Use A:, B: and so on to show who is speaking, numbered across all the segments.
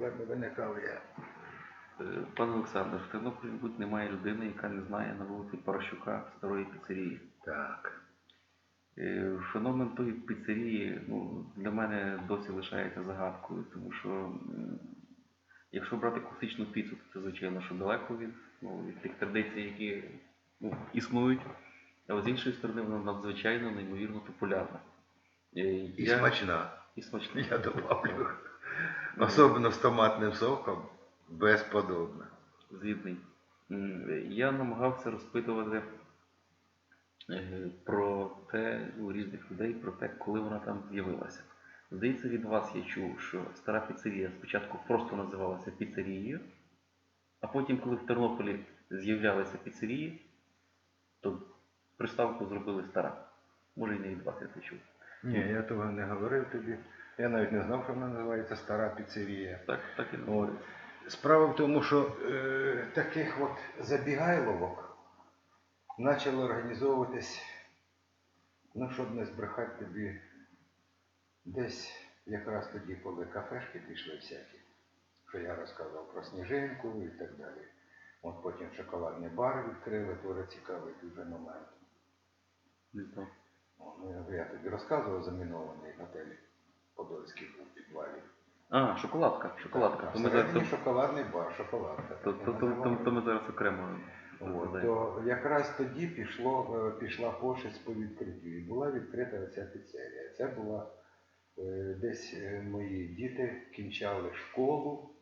A: проблеми виникали.
B: Е, Пане Олександр, в Тернополі, мабуть, немає людини, яка не знає на вулиці Паращука старої піцерії.
A: так.
B: Е, Феномен тої піцерії ну, для мене досі лишається загадкою, тому що якщо брати класичну піцу, то це звичайно, що далеко від, ну, від тих традицій, які ну, існують. Але з іншої сторони, вона надзвичайно неймовірно популярна. Е,
A: І
B: я-
A: смачна.
B: І смачна.
A: Я добавлю. Особливо з томатним соком. Безподобно.
B: Згідний. Я намагався розпитувати е, про те у різних людей, про те, коли вона там з'явилася. Здається, від вас я чув, що стара піцерія спочатку просто називалася піцерією, а потім, коли в Тернополі з'являлися піцерії, то приставку зробили стара. Може, і не від вас я це чув.
A: Ні, я того не говорив тобі. Я навіть не знав, що вона називається стара піцерія.
B: Так, так і
A: От.
B: називається.
A: Справа в тому, що е, таких от забігайловок почали організовуватись, ну, щоб не збрехати тобі, десь якраз тоді, коли кафешки пішли всякі, що я розказував про сніжинку і так далі. От потім шоколадний бар відкрили, теж цікавий дуже момент. Ну, я тобі розказував замінований готель
B: А, шоколадка, шоколадка.
A: Так,
B: То ми зараз,
A: всередині шоколадний бар, шоколадка.
B: то, то, то, то, то ми зараз окремо.
A: От,
B: розглядаємо.
A: то якраз тоді пішло, е, пішла пошесть по відкриттю. І була відкрита ця піцерія. Це була е, десь е, мої діти кінчали школу,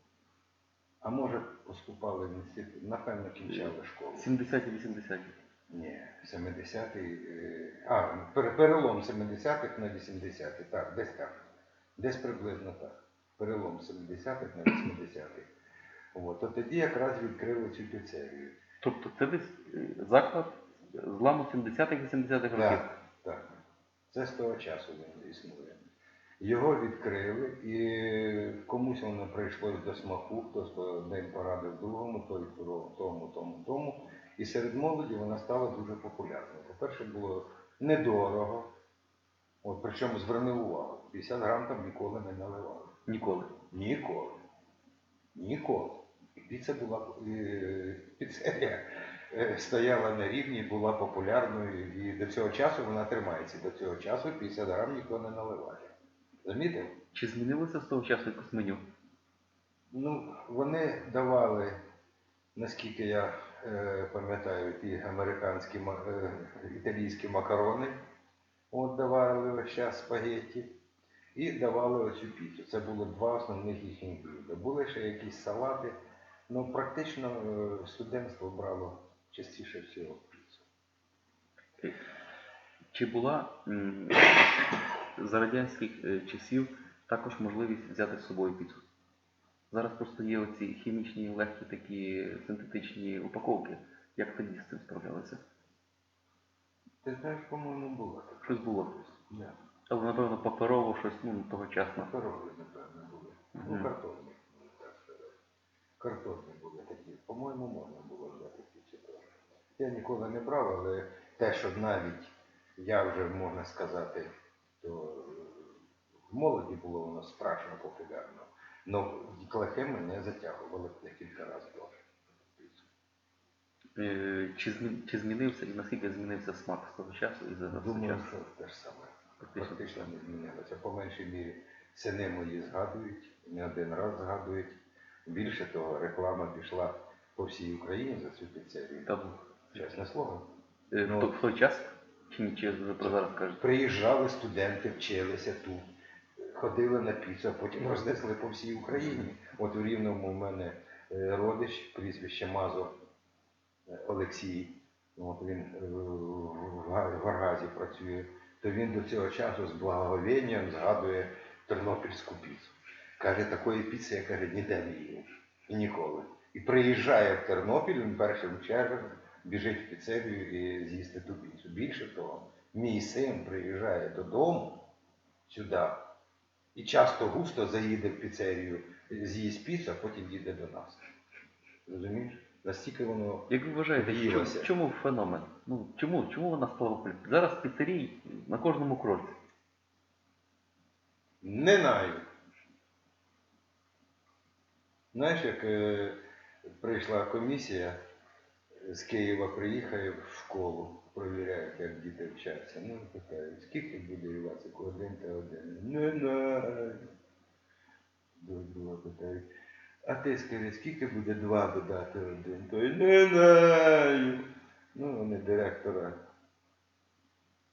A: а може поступали в інститут, напевно, кінчали школу.
B: 70-80-ті.
A: Ні, 70-й, е, а, пер- перелом 70-х на 80-х, так, десь так. Десь приблизно так. Перелом 70-х на 80-х. От, то тоді якраз відкрили цю піцерію.
B: Тобто це десь е, заклад зламу 70-х 80-х років.
A: Так, так. Це з того часу він існує. Його відкрили, і комусь воно прийшлось до смаку, хтось то один порадив другому, той тому, тому, тому. І серед молоді вона стала дуже популярною. По-перше, було недорого. От, причому зверни увагу, 50 грам там ніколи не наливали.
B: Ніколи.
A: Ніколи. Ніколи. І піца була е, піцерія стояла на рівні, була популярною, і до цього часу вона тримається. До цього часу 50 грам ніхто не наливає. Замітив?
B: Чи змінилося з того часу якось меню?
A: Ну, вони давали, наскільки я е, пам'ятаю, ті американські е, італійські макарони, от давали весь час спагетті, і давали оцю піцу. Це було два основних їхніх блюда. Були ще якісь салати, ну практично е, студентство брало частіше всього піцу.
B: Чи була за радянських е, часів також можливість взяти з собою піцу? Зараз просто є оці хімічні, легкі такі синтетичні упаковки. Як тоді з цим справлялися?
A: Ти знаєш, по-моєму, було.
B: Щось було.
A: Да.
B: Але, напевно, паперово щось ну, тогочасно.
A: Паперові, напевно, були. Ну,
B: Мгм.
A: картонні, так сказати. Картонні були такі. По-моєму, можна було взяти ці теж. Я ніколи не брав, але те, що навіть я вже, можна сказати, то е, в молоді було воно страшно популярно. Но дітлахи мене затягували декілька разів до.
B: Е, Чи, змі- чи змінився і наскільки змінився смак з того часу і зараз
A: Думаю, що те ж саме.
B: Практично
A: не змінилося. По меншій мірі сини мої згадують, не один раз згадують. Більше того, реклама пішла по всій Україні за цю піцерію.
B: Там,
A: Чесне слово.
B: е,
A: Ну,
B: в той час? Чи ні, чи ви про зараз кажете?
A: Приїжджали студенти, вчилися тут, ходили на піцу, а потім рознесли по всій Україні. От у Рівному в мене е, родич, прізвище Мазо е, Олексій. От він в в Гаргазі працює, то він до цього часу з благоговінням згадує тернопільську піцу. Каже, такої піци, я каже, ніде не їв. І ніколи. І приїжджає в Тернопіль, він першим чергом біжить в піцерію і з'їсти ту піцу. Більше того, мій син приїжджає додому сюди і часто густо заїде в піцерію, з'їсть піцу, а потім їде до нас. Розумієш? Настільки воно
B: Як ви вважаєте, чому,
A: В'їлося.
B: чому феномен? Ну, чому, чому вона стала популярною? Зараз піцерій на кожному кроці.
A: не знаю. Знаєш, як е, прийшла комісія з Києва приїхає в школу, провіряють, як діти вчаться. Ну, питають, скільки буде Івасику один та один? Не знаю. Друга питають. А ти скажи, скільки буде два додати один? Той не знаю. Ну, вони директора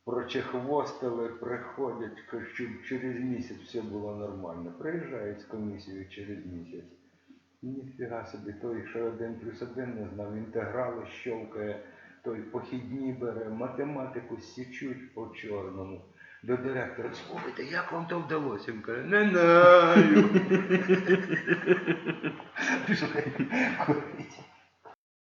A: прочехвостили, приходять, кажуть, щоб через місяць все було нормально. Приїжджають з комісією через місяць. Ніфіга собі, той, що один плюс один не знав, інтеграли щовкає, той похідні бере, математику січуть по чорному. До директора, слухайте, як вам то вдалося? Він каже, не знаю. Пішли курить.